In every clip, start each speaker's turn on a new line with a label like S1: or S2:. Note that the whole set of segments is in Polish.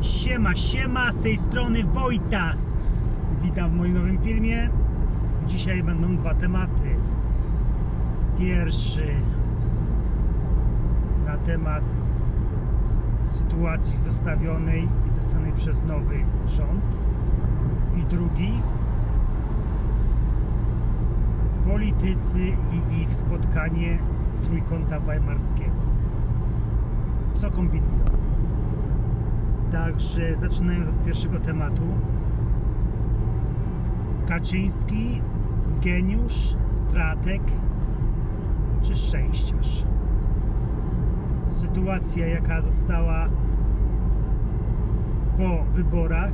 S1: Siema, siema, z tej strony Wojtas. Witam w moim nowym filmie. Dzisiaj będą dwa tematy. Pierwszy na temat sytuacji zostawionej i zastanej przez nowy rząd. I drugi politycy i ich spotkanie trójkąta weimarskiego. Co kombinują? Także zaczynając od pierwszego tematu. Kaczyński, geniusz, strateg czy szczęściarz? Sytuacja, jaka została po wyborach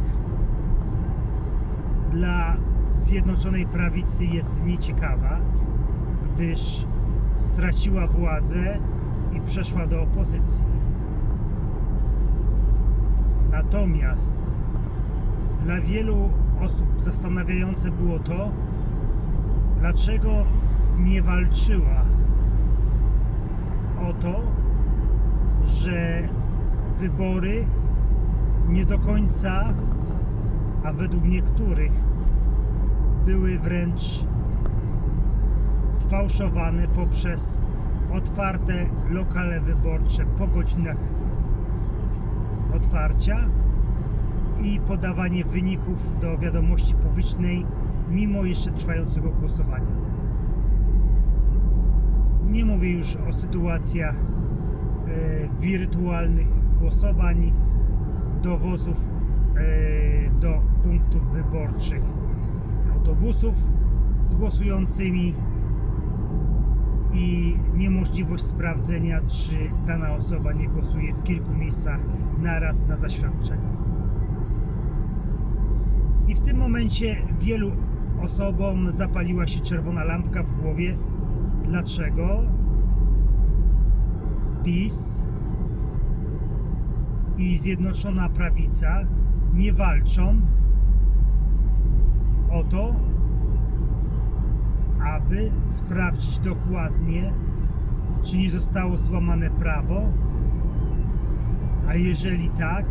S1: dla Zjednoczonej Prawicy jest nieciekawa, gdyż straciła władzę i przeszła do opozycji. Natomiast dla wielu osób zastanawiające było to, dlaczego nie walczyła o to, że wybory nie do końca, a według niektórych były wręcz sfałszowane poprzez otwarte lokale wyborcze po godzinach otwarcia i podawanie wyników do wiadomości publicznej mimo jeszcze trwającego głosowania. Nie mówię już o sytuacjach e, wirtualnych głosowań, dowozów e, do punktów wyborczych, autobusów z głosującymi i niemożliwość sprawdzenia, czy dana osoba nie głosuje w kilku miejscach naraz na zaświadczenie. I w tym momencie wielu osobom zapaliła się czerwona lampka w głowie. Dlaczego PiS i Zjednoczona Prawica nie walczą o to, aby sprawdzić dokładnie, czy nie zostało złamane prawo, a jeżeli tak,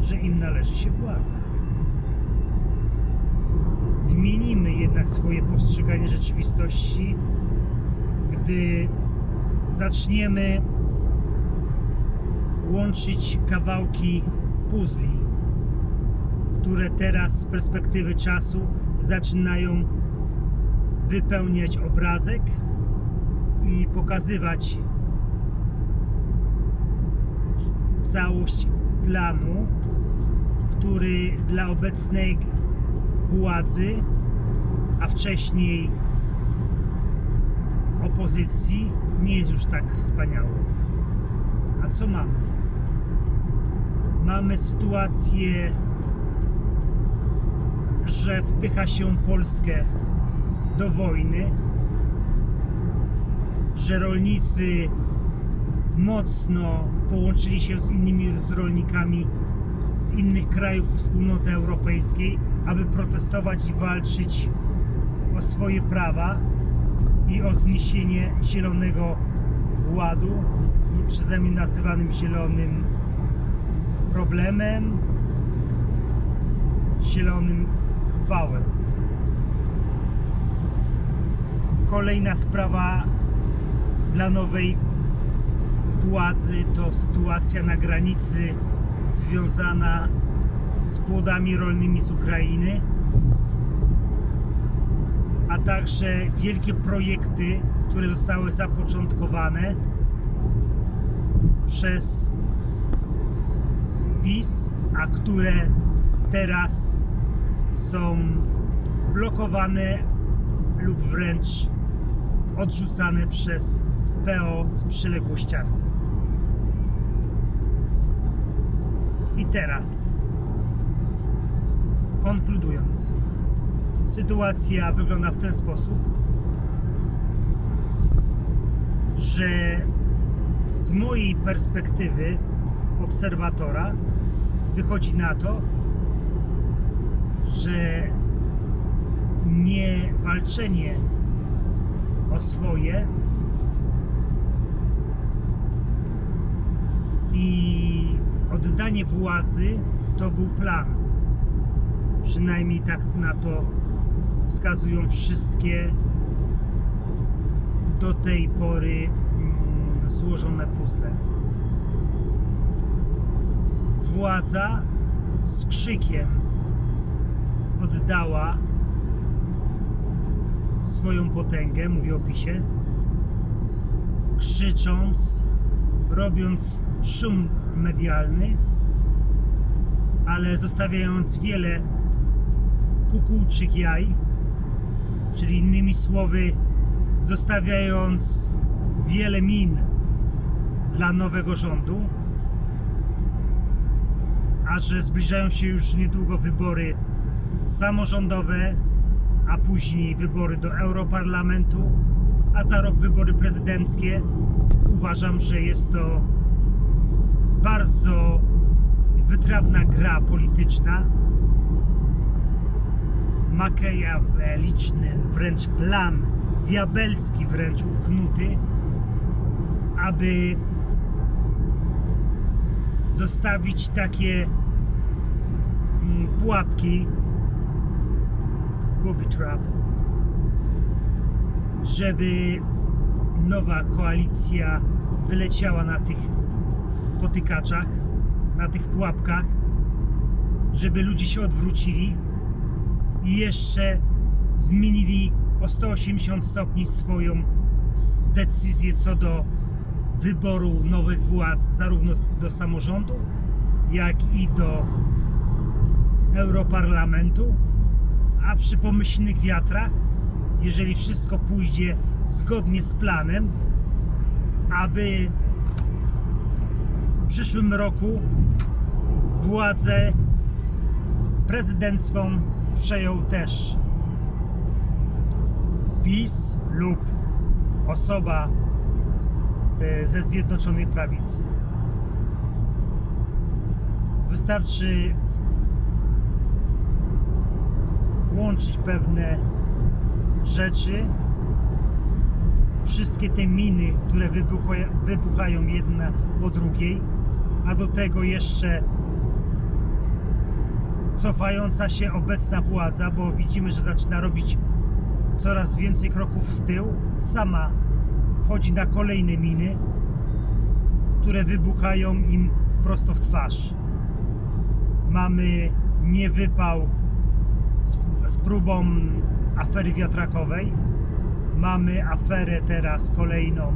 S1: że im należy się władza. Zmienimy jednak swoje postrzeganie rzeczywistości, gdy zaczniemy łączyć kawałki puzli, które teraz z perspektywy czasu zaczynają wypełniać obrazek i pokazywać całość planu, który dla obecnej władzy, a wcześniej opozycji nie jest już tak wspaniały. A co mamy? Mamy sytuację, że wpycha się Polskę do wojny, że rolnicy mocno połączyli się z innymi z rolnikami z innych krajów wspólnoty europejskiej, aby protestować i walczyć o swoje prawa i o zniesienie zielonego ładu, przeze mnie nazywanym zielonym problemem, zielonym wałem. Kolejna sprawa dla nowej władzy to sytuacja na granicy związana z płodami rolnymi z Ukrainy, a także wielkie projekty, które zostały zapoczątkowane przez PiS, a które teraz są blokowane lub wręcz odrzucane przez PO z przyległościami. I teraz, konkludując, sytuacja wygląda w ten sposób, że z mojej perspektywy obserwatora wychodzi na to, że nie walczenie o swoje i oddanie władzy to był plan. Przynajmniej tak na to wskazują wszystkie do tej pory mm, złożone puzzle. Władza z krzykiem oddała swoją potęgę, mówię o PiSie, krzycząc, robiąc szum medialny, ale zostawiając wiele kukułczych jaj, czyli innymi słowy, zostawiając wiele min dla nowego rządu, a że zbliżają się już niedługo wybory samorządowe, a później wybory do Europarlamentu, a za rok wybory prezydenckie, uważam, że jest to bardzo wytrawna gra polityczna, makiaweliczny wręcz plan, diabelski wręcz uknuty, aby zostawić takie mm, pułapki, booby trap, żeby nowa koalicja wyleciała na tych potykaczach, na tych pułapkach, żeby ludzie się odwrócili i jeszcze zmienili o 180 stopni swoją decyzję co do wyboru nowych władz, zarówno do samorządu, jak i do Europarlamentu. A przy pomyślnych wiatrach, jeżeli wszystko pójdzie zgodnie z planem, aby przyszłym roku władzę prezydencką przejął też PiS lub osoba e, ze Zjednoczonej Prawicy. Wystarczy łączyć pewne rzeczy, wszystkie te miny, które wybuchają, wybuchają jedna po drugiej, a do tego jeszcze cofająca się obecna władza, bo widzimy, że zaczyna robić coraz więcej kroków w tył, sama wchodzi na kolejne miny, które wybuchają im prosto w twarz. Mamy niewypał z, z próbą afery wiatrakowej. Mamy aferę teraz kolejną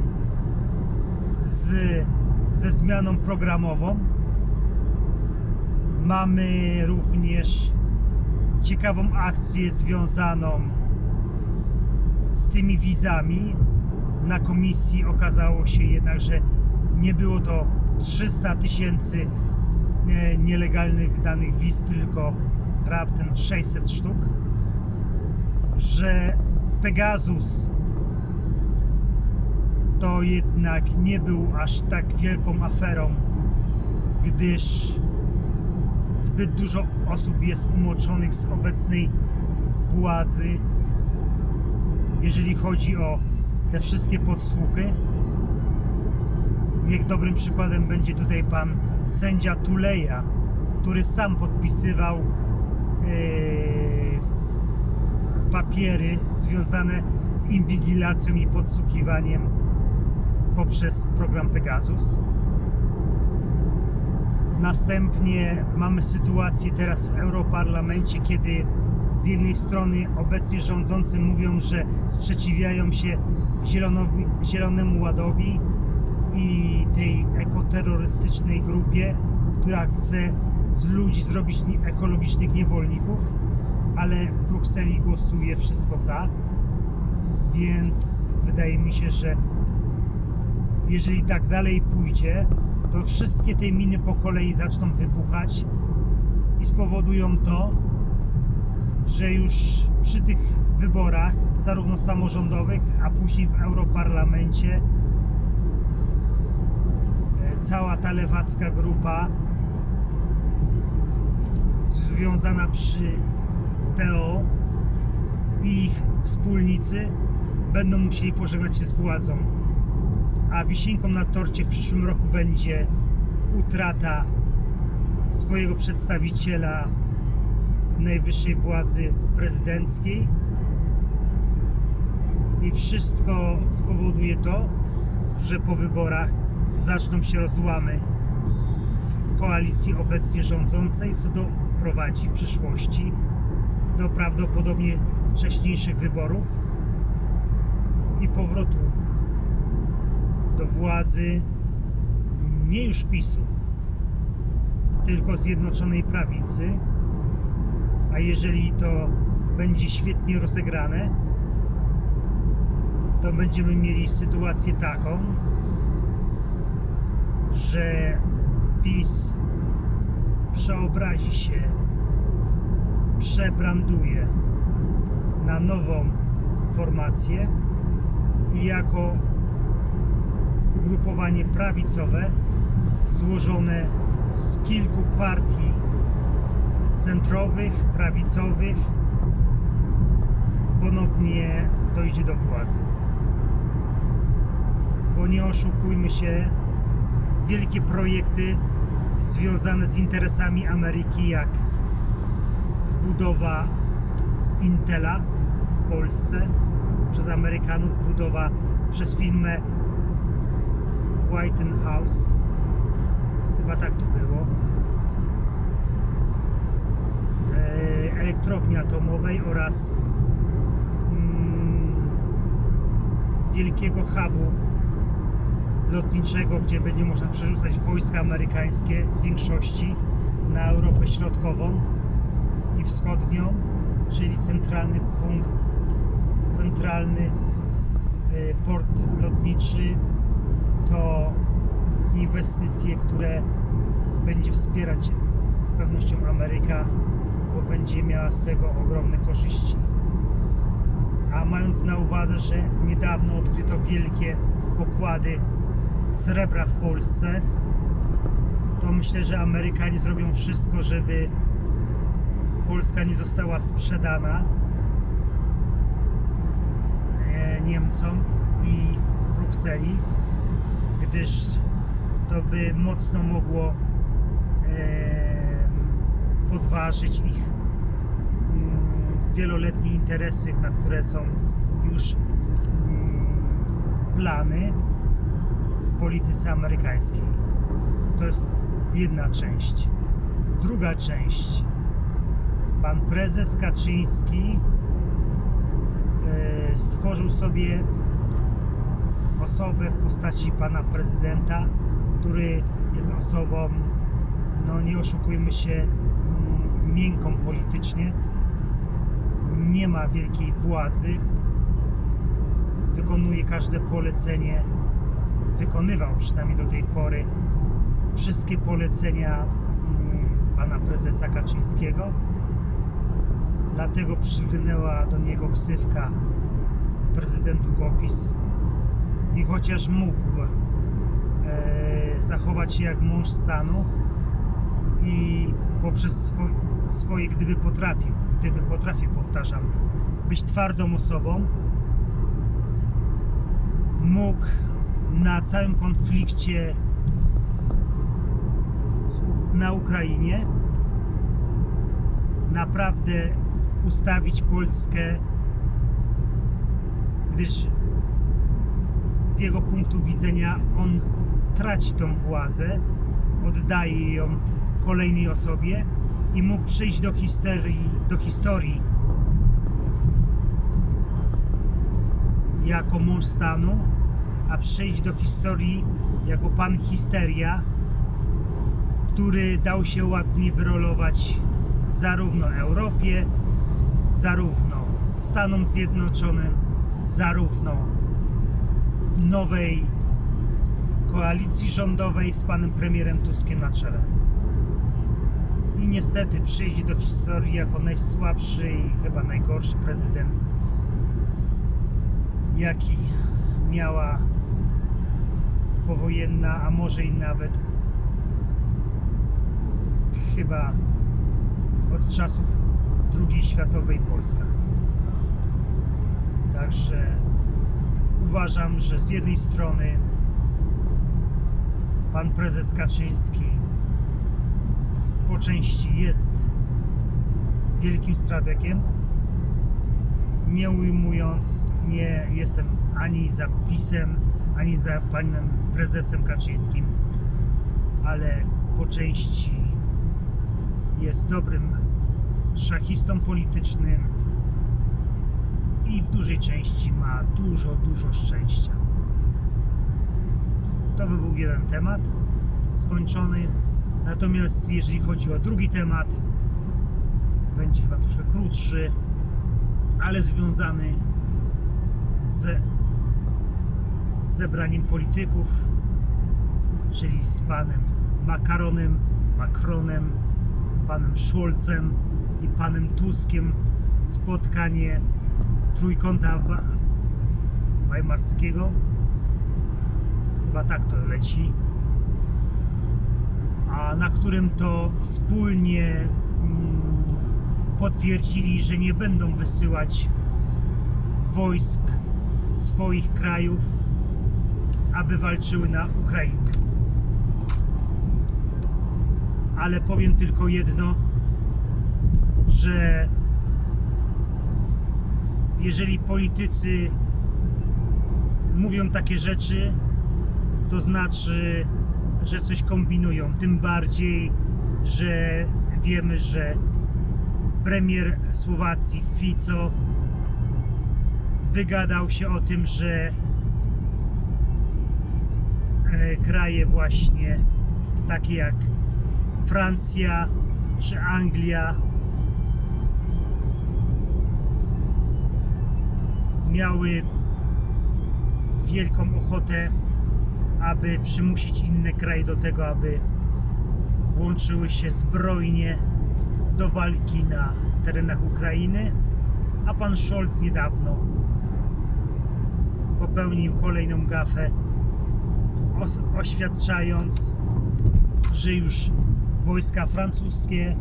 S1: z, ze zmianą programową. Mamy również ciekawą akcję związaną z tymi wizami. Na komisji okazało się jednak, że nie było to 300 tysięcy e, nielegalnych danych wiz, tylko raptem 600 sztuk. Że Pegasus to jednak nie był aż tak wielką aferą, gdyż zbyt dużo osób jest umoczonych z obecnej władzy, jeżeli chodzi o te wszystkie podsłuchy. Niech dobrym przykładem będzie tutaj pan sędzia Tuleja, który sam podpisywał yy, papiery związane z inwigilacją i podsłuchiwaniem poprzez program Pegasus. Następnie mamy sytuację teraz w Europarlamencie, kiedy z jednej strony obecnie rządzący mówią, że sprzeciwiają się zielonowi, Zielonemu Ładowi i tej ekoterrorystycznej grupie, która chce z ludzi zrobić ekologicznych niewolników, ale w Brukseli głosuje wszystko za. Więc wydaje mi się, że jeżeli tak dalej pójdzie, to wszystkie te miny po kolei zaczną wybuchać i spowodują to, że już przy tych wyborach, zarówno samorządowych, a później w Europarlamencie, e, cała ta lewacka grupa związana przy PO i ich wspólnicy będą musieli pożegnać się z władzą. A wisienką na torcie w przyszłym roku będzie utrata swojego przedstawiciela najwyższej władzy prezydenckiej. I wszystko spowoduje to, że po wyborach zaczną się rozłamy w koalicji obecnie rządzącej, co doprowadzi w przyszłości do prawdopodobnie wcześniejszych wyborów i powrotu do władzy nie już PiSu, tylko Zjednoczonej Prawicy. A jeżeli to będzie świetnie rozegrane, to będziemy mieli sytuację taką, że PiS przeobrazi się, przebranduje na nową formację i jako ugrupowanie prawicowe złożone z kilku partii centrowych, prawicowych ponownie dojdzie do władzy. Bo nie oszukujmy się, wielkie projekty związane z interesami Ameryki, jak budowa Intela w Polsce przez Amerykanów, budowa przez firmę White House, chyba tak to było, e, elektrowni atomowej oraz mm, wielkiego hubu lotniczego, gdzie będzie można przerzucać wojska amerykańskie w większości na Europę Środkową i Wschodnią, czyli centralny punkt, centralny e, port lotniczy to inwestycje, które będzie wspierać z pewnością Ameryka, bo będzie miała z tego ogromne korzyści. A mając na uwadze, że niedawno odkryto wielkie pokłady srebra w Polsce, to myślę, że Amerykanie zrobią wszystko, żeby Polska nie została sprzedana e, Niemcom i Brukseli, gdyż to by mocno mogło podważyć ich mm, wieloletnie interesy, na które są już mm, plany w polityce amerykańskiej. To jest jedna część. Druga część. Pan prezes Kaczyński e, stworzył sobie osobę w postaci pana prezydenta, który jest osobą, no nie oszukujmy się, mm, miękką politycznie. Nie ma wielkiej władzy. Wykonuje każde polecenie. Wykonywał przynajmniej do tej pory wszystkie polecenia mm, pana prezesa Kaczyńskiego. Dlatego przylgnęła do niego ksywka prezydent Długopis i chociaż mógł e, zachować się jak mąż stanu i poprzez swo, swoje, gdyby potrafił, gdyby potrafił, powtarzam, być twardą osobą, mógł na całym konflikcie na Ukrainie naprawdę ustawić Polskę, gdyż z jego punktu widzenia on traci tą władzę, oddaje ją kolejnej osobie i mógł przejść do historii, do historii. Jako mąż stanu, a przejść do historii jako pan histeria, który dał się ładnie wyrolować zarówno Europie, zarówno Stanom Zjednoczonym, zarówno nowej koalicji rządowej z panem premierem Tuskiem na czele. I niestety przyjdzie do historii jako najsłabszy i chyba najgorszy prezydent, jaki miała powojenna, a może i nawet chyba od czasów II światowej Polska. Także uważam, że z jednej strony pan prezes Kaczyński po części jest wielkim strategiem. Nie ujmując, nie jestem ani za PiSem, ani za panem prezesem Kaczyńskim, ale po części jest dobrym szachistą politycznym i w dużej części ma dużo, dużo szczęścia. To by był jeden temat skończony. Natomiast jeżeli chodzi o drugi temat, będzie chyba troszkę krótszy, ale związany z, zebraniem polityków, czyli z panem Makaronem, Macronem, panem Scholzem i panem Tuskiem spotkanie trójkąta weimarskiego. Chyba tak to leci. A na którym to wspólnie mm, potwierdzili, że nie będą wysyłać wojsk swoich krajów, aby walczyły na Ukrainie. Ale powiem tylko jedno, że jeżeli politycy mówią takie rzeczy, to znaczy, że coś kombinują. Tym bardziej, że wiemy, że premier Słowacji Fico wygadał się o tym, że e, kraje właśnie takie jak Francja czy Anglia miały wielką ochotę, aby przymusić inne kraje do tego, aby włączyły się zbrojnie do walki na terenach Ukrainy, a pan Scholz niedawno popełnił kolejną gafę, oświadczając, że już wojska francuskie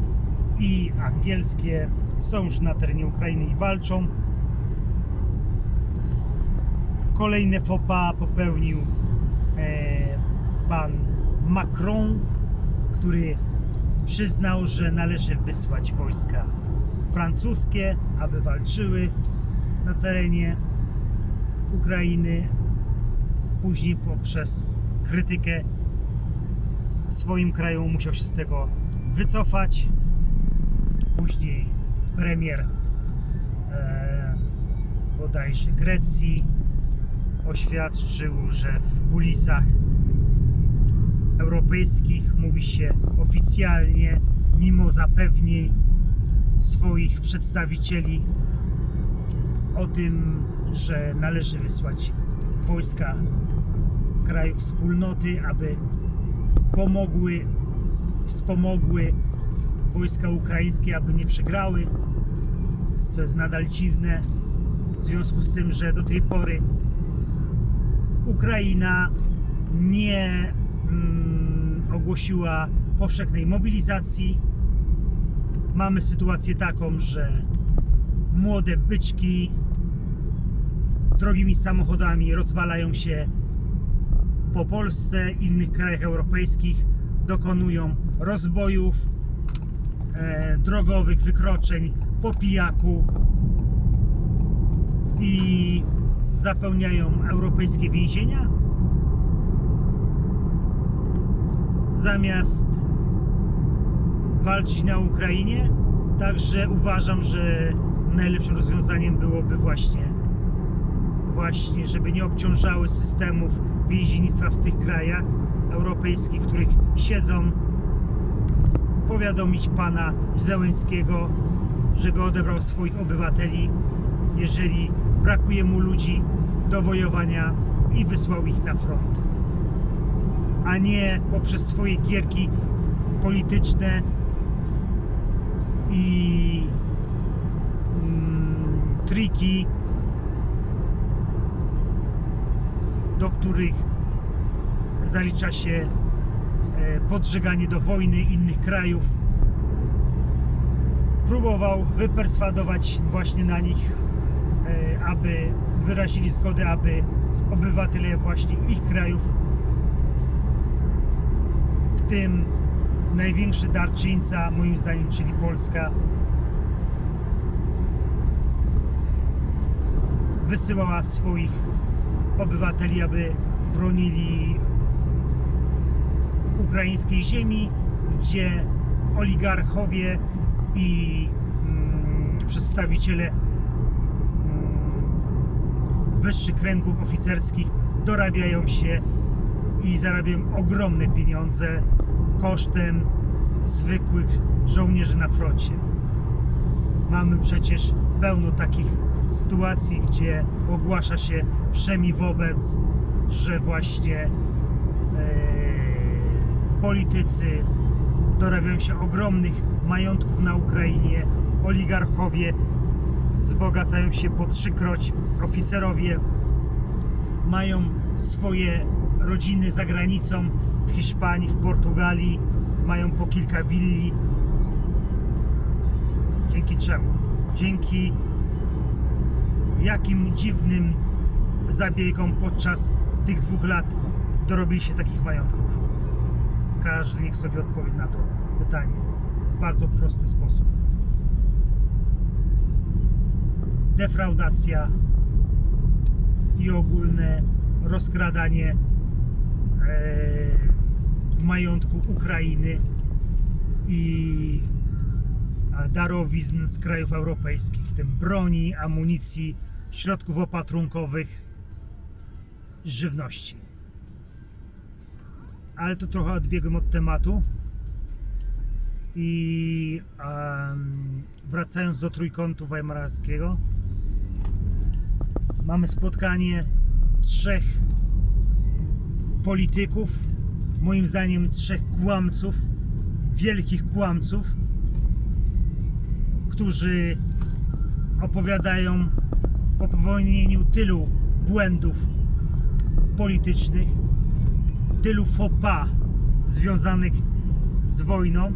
S1: i angielskie są już na terenie Ukrainy i walczą. Kolejne pas popełnił e, pan Macron, który przyznał, że należy wysłać wojska francuskie, aby walczyły na terenie Ukrainy. Później poprzez krytykę swoim kraju musiał się z tego wycofać. Później premier e, bodajże Grecji oświadczył, że w kulisach europejskich mówi się oficjalnie, mimo zapewnień swoich przedstawicieli o tym, że należy wysłać wojska krajów wspólnoty, aby pomogły, wspomogły wojska ukraińskie, aby nie przegrały, co jest nadal dziwne, w związku z tym, że do tej pory Ukraina nie mm, ogłosiła powszechnej mobilizacji. Mamy sytuację taką, że młode byczki drogimi samochodami rozwalają się po Polsce, innych krajach europejskich, dokonują rozbojów, e, drogowych wykroczeń po pijaku i zapełniają europejskie więzienia zamiast walczyć na Ukrainie. Także uważam, że najlepszym rozwiązaniem byłoby właśnie właśnie, żeby nie obciążały systemów więziennictwa w tych krajach europejskich, w których siedzą, powiadomić pana Zełenskiego, żeby odebrał swoich obywateli, jeżeli brakuje mu ludzi do wojowania i wysłał ich na front, a nie poprzez swoje gierki polityczne i mm, triki, do których zalicza się e, podżeganie do wojny innych krajów. Próbował wyperswadować właśnie na nich, aby wyrazili zgodę, aby obywatele właśnie ich krajów, w tym największy darczyńca, moim zdaniem, czyli Polska, wysyłała swoich obywateli, aby bronili ukraińskiej ziemi, gdzie oligarchowie i mm, przedstawiciele wyższych kręgów oficerskich dorabiają się i zarabiają ogromne pieniądze kosztem zwykłych żołnierzy na froncie. Mamy przecież pełno takich sytuacji, gdzie ogłasza się wszemi wobec, że właśnie e, politycy dorabiają się ogromnych majątków na Ukrainie, oligarchowie wzbogacają się po trzykroć, oficerowie mają swoje rodziny za granicą, w Hiszpanii, w Portugalii, mają po kilka willi. Dzięki czemu? Dzięki jakim dziwnym zabiegom podczas tych dwóch lat dorobili się takich majątków? Każdy niech sobie odpowie na to pytanie w bardzo prosty sposób. Defraudacja i ogólne rozkradanie e, majątku Ukrainy i darowizn z krajów europejskich, w tym broni, amunicji, środków opatrunkowych, żywności. Ale to trochę odbiegłem od tematu. I em, wracając do trójkątu weimarskiego, mamy spotkanie trzech polityków, moim zdaniem trzech kłamców, wielkich kłamców, którzy opowiadają po popełnieniu tylu błędów politycznych, tylu faux pas związanych z wojną.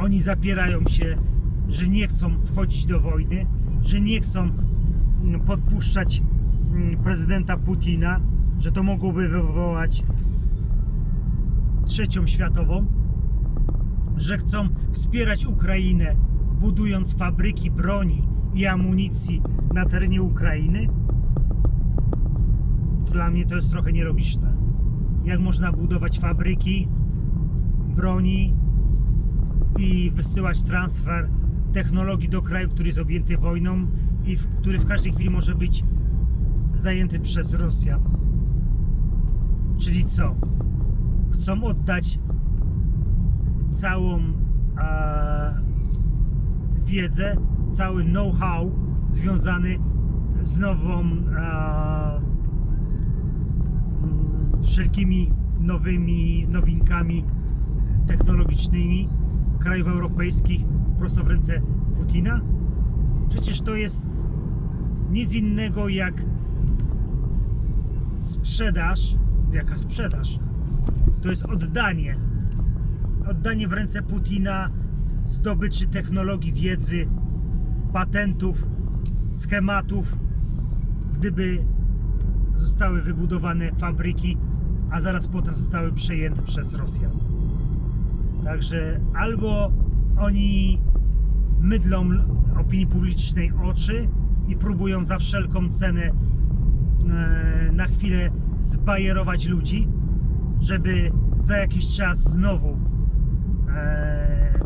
S1: Oni zapierają się, że nie chcą wchodzić do wojny, że nie chcą podpuszczać mm, prezydenta Putina, że to mogłoby wywołać trzecią światową, że chcą wspierać Ukrainę, budując fabryki broni i amunicji na terenie Ukrainy. Dla mnie to jest trochę nielogiczne. Jak można budować fabryki broni i wysyłać transfer technologii do kraju, który jest objęty wojną i w, który w każdej chwili może być zajęty przez Rosjan. Czyli co? Chcą oddać całą e, wiedzę, cały know-how związany z nową e, wszelkimi nowymi nowinkami technologicznymi krajów europejskich prosto w ręce Putina? Przecież to jest nic innego jak sprzedaż. Jaka sprzedaż? To jest oddanie. Oddanie w ręce Putina zdobyczy technologii, wiedzy, patentów, schematów, gdyby zostały wybudowane fabryki, a zaraz potem zostały przejęte przez Rosjan. Także albo oni mydlą opinii publicznej oczy i próbują za wszelką cenę e, na chwilę zbajerować ludzi, żeby za jakiś czas znowu e,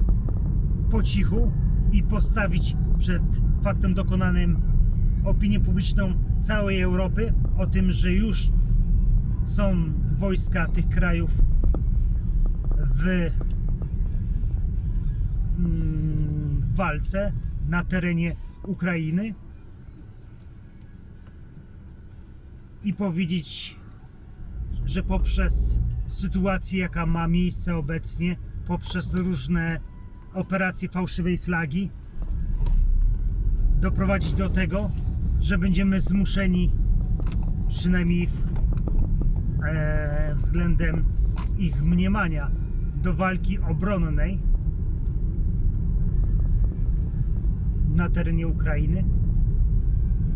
S1: po cichu i postawić przed faktem dokonanym opinię publiczną całej Europy o tym, że już są wojska tych krajów w mm, walce na terenie Ukrainy i powiedzieć, że poprzez sytuację, jaka ma miejsce obecnie, poprzez różne operacje fałszywej flagi, doprowadzić do tego, że będziemy zmuszeni, przynajmniej w, e, względem ich mniemania, do walki obronnej na terenie Ukrainy.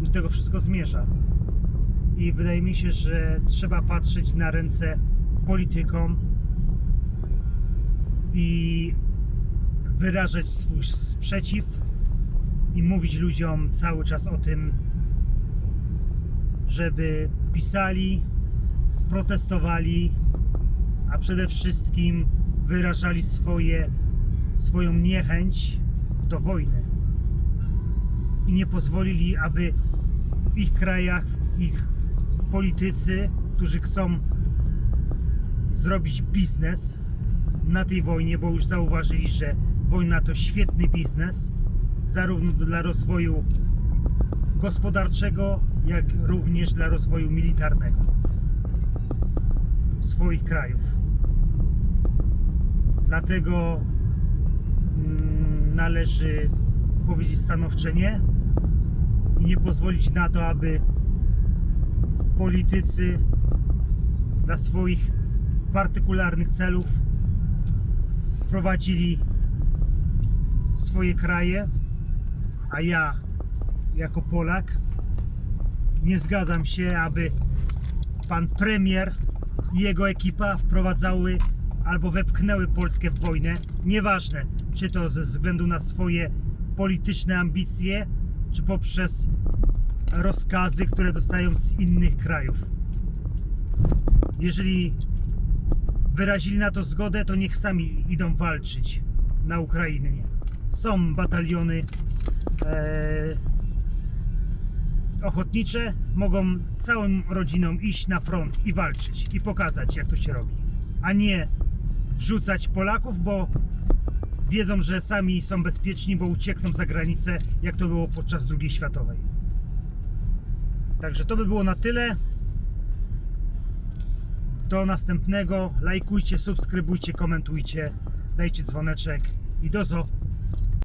S1: Do tego wszystko zmierza. I wydaje mi się, że trzeba patrzeć na ręce politykom i wyrażać swój sprzeciw i mówić ludziom cały czas o tym, żeby pisali, protestowali, a przede wszystkim wyrażali swoje, swoją niechęć do wojny i nie pozwolili, aby w ich krajach ich politycy, którzy chcą zrobić biznes na tej wojnie, bo już zauważyli, że wojna to świetny biznes, zarówno dla rozwoju gospodarczego, jak również dla rozwoju militarnego swoich krajów. Dlatego mm, należy powiedzieć stanowcze nie i nie pozwolić na to, aby politycy dla swoich partykularnych celów wprowadzili swoje kraje, a ja jako Polak nie zgadzam się, aby pan premier i jego ekipa wprowadzały albo wepchnęły Polskę w wojnę. Nieważne, czy to ze względu na swoje polityczne ambicje, czy poprzez rozkazy, które dostają z innych krajów. Jeżeli wyrazili na to zgodę, to niech sami idą walczyć na Ukrainie. Są bataliony e, ochotnicze, mogą całą rodziną iść na front i walczyć i pokazać, jak to się robi, a nie wrzucać Polaków, bo wiedzą, że sami są bezpieczni, bo uciekną za granicę, jak to było podczas II światowej. Także to by było na tyle. Do następnego. Lajkujcie, subskrybujcie, komentujcie, dajcie dzwoneczek i do zo